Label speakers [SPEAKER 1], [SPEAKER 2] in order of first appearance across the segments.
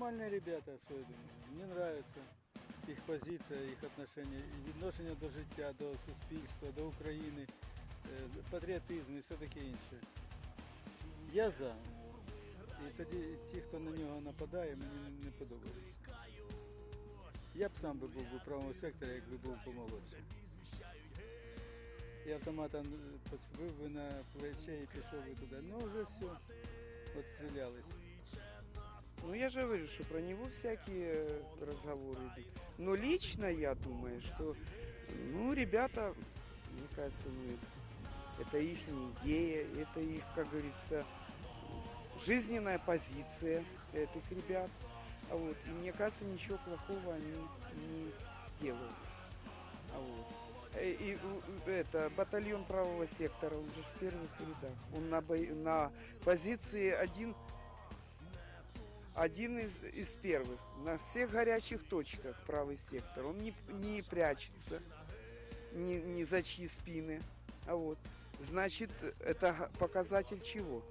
[SPEAKER 1] Нормальные ребята, думаю. Мені нравится їх позиція, їх отношення, і відношення до життя, до суспільства, до України, е, патріотизм і все таке інше. Я за. І тоді ті, хто на нього нападає, мені не подобається. Я б сам би був би правому секторі, якби був помолодше. І автоматом е, поцепив би на плече і пішов би туди. Ну вже все, отстрілялись.
[SPEAKER 2] Ну, я же говорю, что про него всякие разговоры идут. Но лично я думаю, что, ну, ребята, мне кажется, ну, это их идея, это их, как говорится, жизненная позиция этих ребят. А вот, и мне кажется, ничего плохого они не делают. А вот. Э, И у- это батальон правого сектора, он же в первых рядах. Он на, бой- на позиции один один из, из первых. На всех горячих точках правый сектор. Он не, не прячется ни, ни за чьи спины. А вот. Значит, это показатель чего?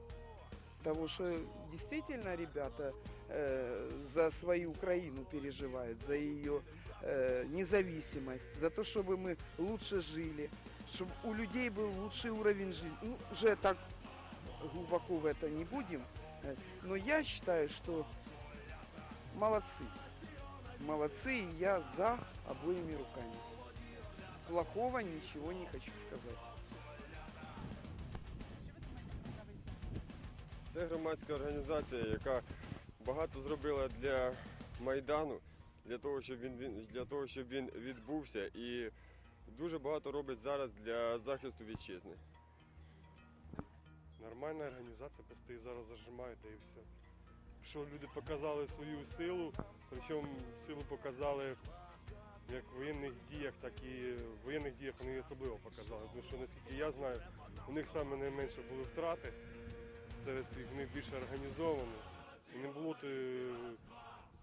[SPEAKER 2] Того, что действительно ребята э, за свою Украину переживают, за ее э, независимость, за то, чтобы мы лучше жили, чтобы у людей был лучший уровень жизни. Ну, уже так глубоко в это не будем. Э, Но я считаю, что молодцы. Молодцы, и я за обоими руками. Плохого ничего не хочу сказать.
[SPEAKER 3] Це громадська організація, яка багато зробила для Майдану, для того, щоб він, він для того, щоб він відбувся, і дуже багато робить зараз для захисту вітчизни.
[SPEAKER 4] Нормальна організація, просто її зараз зажимають та і все. Що люди показали свою силу, причому силу показали як в воєнних діях, так і в воєнних діях вони особливо показали. Тому що наскільки я знаю, у них саме найменше були втрати серед своїх, вони більше організовані. І не було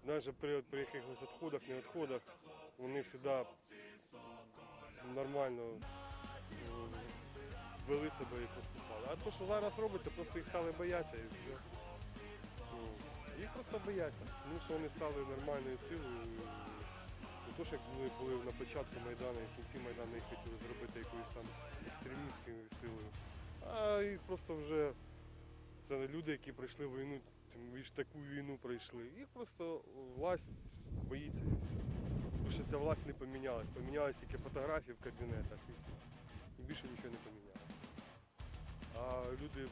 [SPEAKER 4] навіть при, при якихось відходах, не відходах, вони завжди нормально вели себе і поступали. А то, що зараз робиться, просто їх стали боятися і все. Ну, Їх просто бояться. Тому що вони стали нормальною силою. Не то, як були, були на початку Майдану і в кінці Майдану їх хотіли зробити якоюсь там екстремістською силою. А їх просто вже це люди, які пройшли війну, тим більш таку війну пройшли. Їх просто власть боїться і все. Тому що ця власть не помінялась. Помінялись тільки фотографії в кабінетах і все. І більше нічого не помінялося. А люди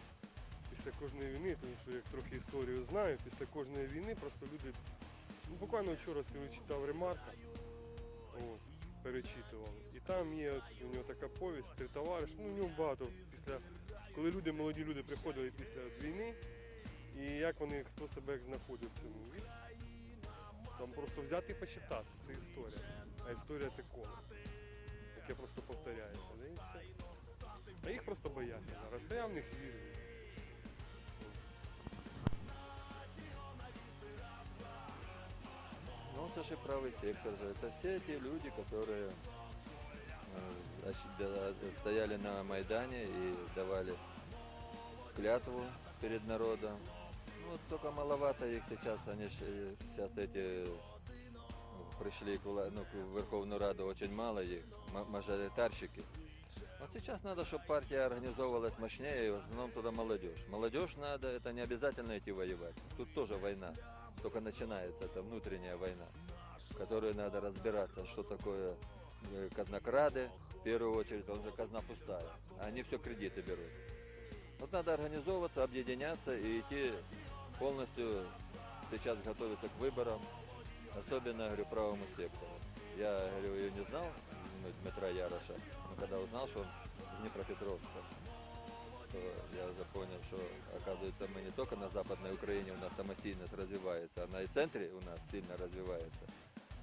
[SPEAKER 4] після кожної війни, тому що як трохи історію знаю, після кожної війни просто люди. Ну, буквально вчора скажу, читав ремарка, от, перечитував. І там є от, у нього така повість, три товариш, ну у нього багато після. Коли люди, молоді люди приходили після війни, і як вони, хто себе як знаходив в цьому. Там просто взяти і почитати, це історія. А історія це коло, яке просто повторяється. Да. А їх просто бояться зараз. А я в них вірю.
[SPEAKER 5] Ну, это же правый сектор же. Это все те люди, которые э, стояли на Майдане и давали клятву перед народом. Ну, только маловато их сейчас, они э, сейчас эти ну, пришли к, ну, к Верховную Раду, очень мало их, ма- мажоритарщики. Вот сейчас надо, чтобы партия организовывалась мощнее, и в основном туда молодежь. Молодежь надо, это не обязательно идти воевать. Тут тоже война, только начинается, это внутренняя война, в которой надо разбираться, что такое э, казнокрады, в первую очередь, он же казна пустая, а они все кредиты берут. Вот надо организовываться, объединяться и идти полностью сейчас готовиться к выборам, особенно, говорю, правому сектору. Я, говорю, ее не знал, ну, Дмитра Яроша, когда узнал, что он из Днепропетровска, то я уже понял, что, оказывается, мы не только на Западной Украине у нас самостийность развивается, она и в центре у нас сильно развивается.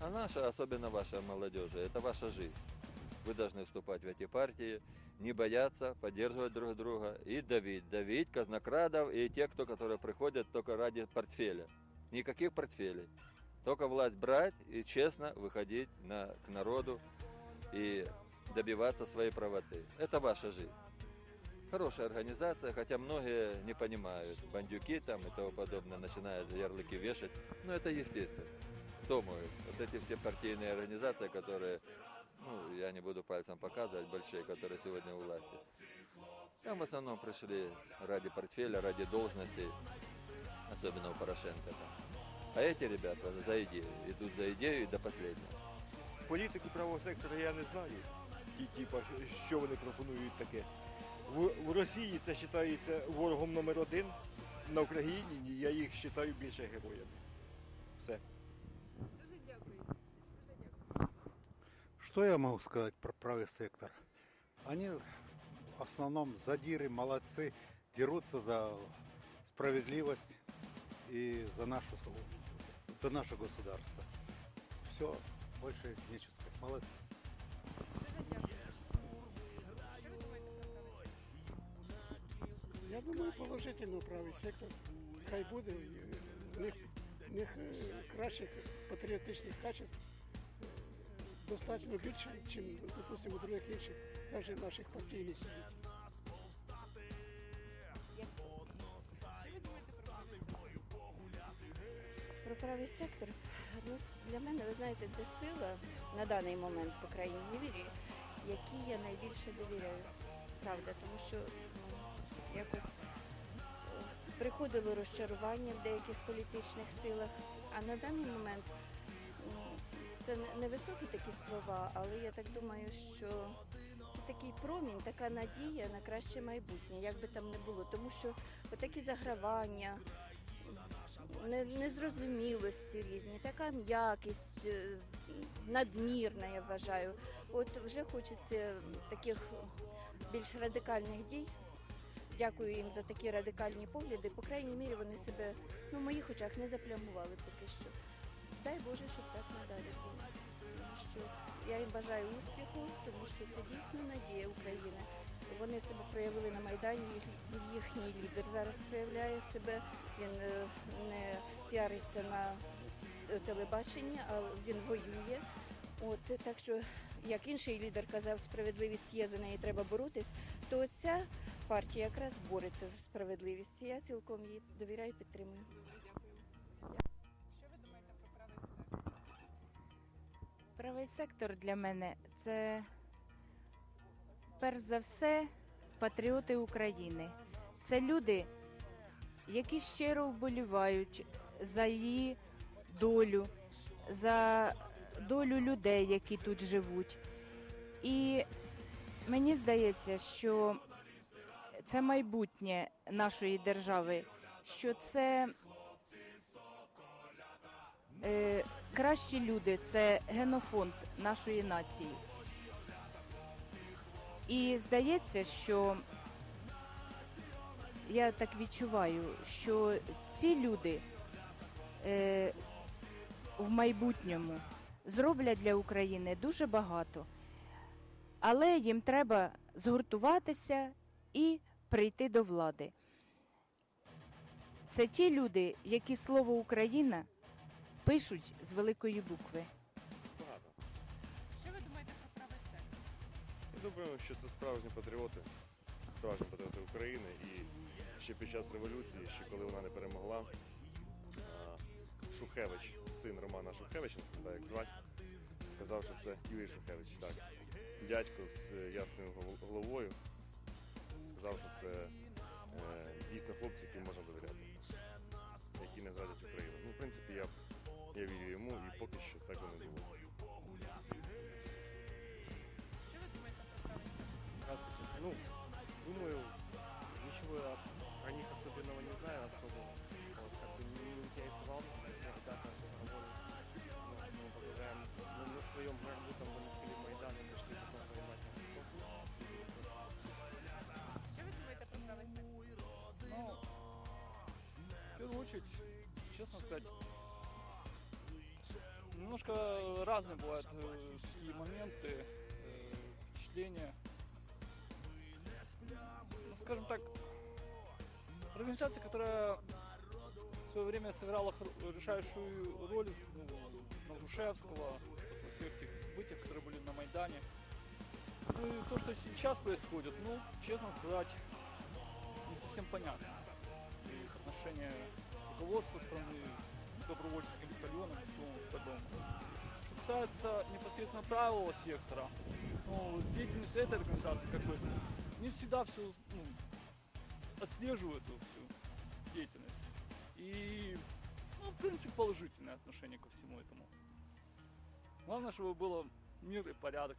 [SPEAKER 5] А наша, особенно ваша молодежь, это ваша жизнь. Вы должны вступать в эти партии, не бояться, поддерживать друг друга и давить. Давить казнокрадов и тех, кто, которые приходят только ради портфеля. Никаких портфелей. Только власть брать и честно выходить на, к народу и добиваться своей правоты. Это ваша жизнь. Хорошая организация, хотя многие не понимают. Бандюки там и тому подобное начинают ярлыки вешать. Но это естественно. Кто моет? Вот эти все партийные организации, которые, ну, я не буду пальцем показывать, большие, которые сегодня у власти. Там в основном пришли ради портфеля, ради должностей, особенно у Порошенко. Там. А эти ребята за идею, идут за идею и до последнего.
[SPEAKER 6] Політику правого сектора я не знаю. Ті, типа, що вони пропонують таке. В, в Росії це вважається ворогом номер один. На Україні ні, я їх вважаю більше героями. Все.
[SPEAKER 7] Дуже дякую. Дуже дякую.
[SPEAKER 8] Что я могу сказать про правый сектор? Они в основном задиры, молодцы, дерутся за справедливость и за, нашу, за наше государство. Все, больше нечего сказать. Молодцы.
[SPEAKER 9] Думаю, положительно правий сектор. Хай буде. В них, в них е, кращих патріотичних качеств е, достатньо більше, ніж, допустимо, у других інших, навіть наших партійних
[SPEAKER 7] про правий сектор?
[SPEAKER 10] Ну, для мене, ви знаєте, це сила на даний момент, по крайній мірі, якій я найбільше довіряю. Правда, тому що якось е, приходило розчарування в деяких політичних силах. А на даний момент ну, це не- невисокі такі слова, але я так думаю, що це такий промінь, така надія на краще майбутнє, як би там не було. Тому що отакі загравання, незрозумілості різні, така м'якість е, надмірна, я вважаю. От вже хочеться таких більш радикальних дій. Дякую їм за такі радикальні погляди. По крайній мірі вони себе ну, в моїх очах не заплямували поки що. Дай Боже, щоб так надалі було. Тому що я їм бажаю успіху, тому що це дійсно надія України. Вони себе проявили на Майдані, їхній лідер зараз проявляє себе. Він е, не піариться на телебаченні, а він воює. От так що, як інший лідер казав, справедливість є, за неї треба боротись, то ця партія якраз бореться за справедливість. Я цілком їй довіряю і підтримую.
[SPEAKER 7] Що ви думаєте про правий сектор?
[SPEAKER 11] Правий сектор для мене це перш за все патріоти України. Це люди, які щиро вболівають за її долю, за долю людей, які тут живуть. І мені здається, що це майбутнє нашої держави, що це е, кращі люди це генофонд нашої нації. І здається, що я так відчуваю, що ці люди е, в майбутньому зроблять для України дуже багато, але їм треба згуртуватися і прийти до влади. Це ті люди, які слово Україна пишуть з великої букви.
[SPEAKER 4] Багато.
[SPEAKER 7] Що ви думаєте про правий сектор?
[SPEAKER 12] Я думаю, що це справжні патріоти, справжні патріоти України. І ще під час революції, ще коли вона не перемогла, Шухевич, син Романа Шухевича, не пам'ятаю, як звати, сказав, що це Юрій Шухевич, так. Дядько з е, ясною головою сказав, що це е, дійсно хлопці, яким можна довіряти, які не зрадять Україну. Ну, в принципі, я, я вірю йому і поки що так воно і було.
[SPEAKER 7] Що ви думаєте про правий сектор?
[SPEAKER 4] Здравствуйте. Ну, думаю, ничего я про них особенного не знаю особо. Вот, как бы не, интересовался, просто ребята работают, ну, ну, благодаря на, на своем горбу там
[SPEAKER 13] очередь, честно сказать, немножко разные бывают э, такие моменты, э, впечатления. Ну, скажем так, организация, которая в свое время сыграла решающую роль ну, во всех тех событиях, которые были на Майдане. Ну и то, что сейчас происходит, ну, честно сказать, всем понятно. Их отношение руководства страны, добровольческим батальонам и всему остальному. Что касается непосредственно правого сектора, ну, с деятельностью этой организации как бы не всегда все ну, отслеживаю эту всю деятельность. И, ну, в принципе, положительное отношение ко всему этому. Главное, чтобы было мир и порядок.